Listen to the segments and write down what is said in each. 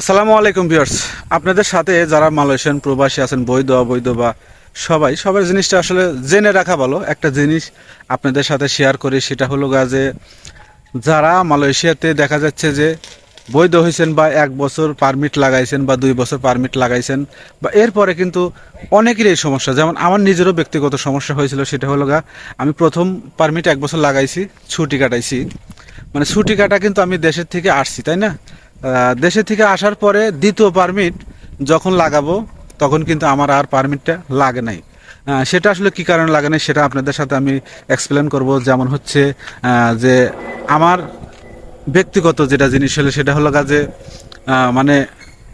আসসালামু আলাইকুম ভিউয়ার্স। আপনাদের সাথে যারা মালয়েশিয়ান প্রবাসী আছেন, বৈধ, অবৈধ বা সবাই, সবার জিনিসটা আসলে জেনে রাখা ভালো। একটা জিনিস আপনাদের সাথে শেয়ার করি, সেটা হলো গা যে যারা মালয়েশিয়াতে দেখা যাচ্ছে যে বৈধ হয়েছেন বা এক বছর পারমিট লাগাইছেন বা দুই বছর পারমিট লাগাইছেন, বা এরপরে কিন্তু অনেকেরই এই সমস্যা। যেমন আমার নিজেরও ব্যক্তিগত সমস্যা হয়েছিল, সেটা হলো গা, আমি প্রথম পারমিট এক বছর লাগাইছি, ছুটি কাটাইছি। মানে ছুটি কাটা কিন্তু আমি দেশের থেকে আসছি, তাই না? দেশের থেকে আসার পরে দ্বিতীয় পারমিট যখন লাগাবো, তখন কিন্তু আমার আর পারমিটটা লাগে নাই। সেটা আসলে কি কারণে লাগে নাই সেটা আপনাদের সাথে আমি এক্সপ্লেন করব। যেমন হচ্ছে যে আমার ব্যক্তিগত যেটা জিনিস হলো, সেটা হলো কাজে মানে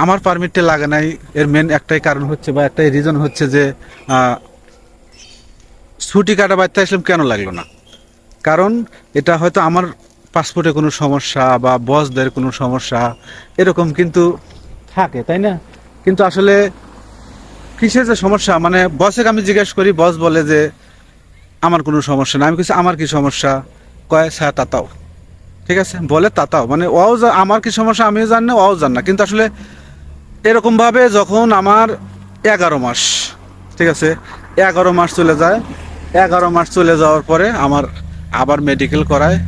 আমার পারমিটটা লাগে নাই। এর মেন একটাই কারণ হচ্ছে বা একটাই রিজন হচ্ছে যে ছুটি কাটা বাড়তে আসলাম কেন লাগল না? কারণ এটা হয়তো আমার পাসপোর্টে কোনো সমস্যা বা বসদের কোনো সমস্যা, এরকম কিন্তু থাকে, তাই না? কিন্তু আসলে কিসের যে সমস্যা? মানে বসের আমি জিজ্ঞেস করি, বস বলে যে আমার কোনো সমস্যা না আমি কিছু আমার কি সমস্যা? কয়, স্যার, তাতাও। ঠিক আছে? বলে, তাতাও। মানে ওও আমার কি সমস্যা? আমিও জান না ওও জান না। কিন্তু আসলে এরকমভাবে যখন আমার এগারো মাস, ঠিক আছে? এগারো মাস চলে যায়। এগারো মাস চলে যাওয়ার পরে আমার আবার মেডিকেল করায়।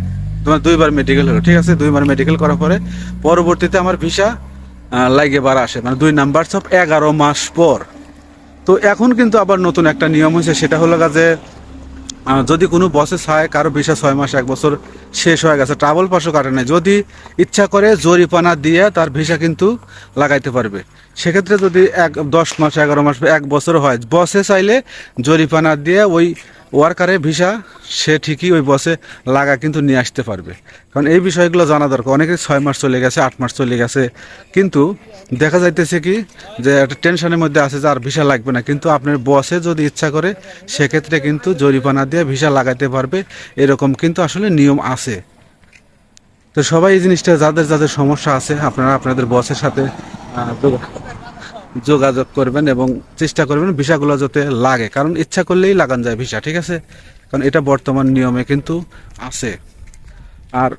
তোমার দুইবার মেডিকেল হলো, ঠিক আছে? দুইবার মেডিকেল করার পরে পরবর্তীতে আমার ভিসা লাগে বার আসে। মানে দুই নাম্বার সব এগারো মাস পর। তো এখন কিন্তু আবার নতুন একটা নিয়ম হয়েছে, সেটা হলো যে যদি কোনো বসে চায় কারও ভিসা ছয় মাস, এক বছর শেষ হয়ে গেছে ট্রাভেল পাসও কাটে নাই। যদি ইচ্ছা করে জরিপানা দিয়ে তার ভিসা কিন্তু লাগাইতে পারবে। সেক্ষেত্রে যদি এক, দশ মাস, এগারো মাস এক বছর হয় বসে চাইলে জরিপানা দিয়ে ওই ওয়ার্কারের ভিসা, সে ঠিকই ওই বসে লাগা কিন্তু নিয়ে আসতে পারবে। কারণ এই বিষয়গুলো জানা দরকার। অনেকে ছয় মাস চলে গেছে, আট মাস চলে গেছে। কিন্তু দেখা যাইতেছে কি যে একটা টেনশনের মধ্যে আছে যে আর ভিসা লাগবে না। কিন্তু আপনার বসে যদি ইচ্ছা করে, সেক্ষেত্রে কিন্তু জরিমানা দিয়ে ভিসা লাগাইতে পারবে। এরকম কিন্তু আসলে নিয়ম আছে। তো সবাই এই জিনিসটা, যাদের যাদের সমস্যা আছে, আপনারা আপনাদের বসের সাথে যোগাযোগ করবেন এবং চেষ্টা করবেন ভিসাগুলো যাতে লাগে, কারণ ইচ্ছা করলেই লাগান যায় ভিসা, ঠিক আছে? কারণ এটা বর্তমান নিয়মে কিন্তু আছে। আর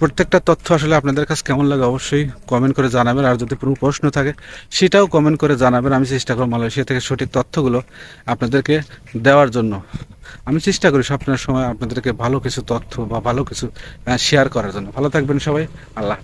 প্রত্যেকটা তথ্য আসলে আপনাদের কাছে কেমন লাগে অবশ্যই কমেন্ট করে জানাবেন, আর যদি কোনো প্রশ্ন থাকে সেটাও কমেন্ট করে জানাবেন, আমি চেষ্টা করব মালয়েশিয়া থেকে সঠিক তথ্যগুলো আপনাদেরকে দেওয়ার জন্য। আমি চেষ্টা করি সবসময় সময় আপনাদেরকে ভালো কিছু তথ্য বা ভালো কিছু শেয়ার করার জন্য। ভালো থাকবেন সবাই, আল্লাহ।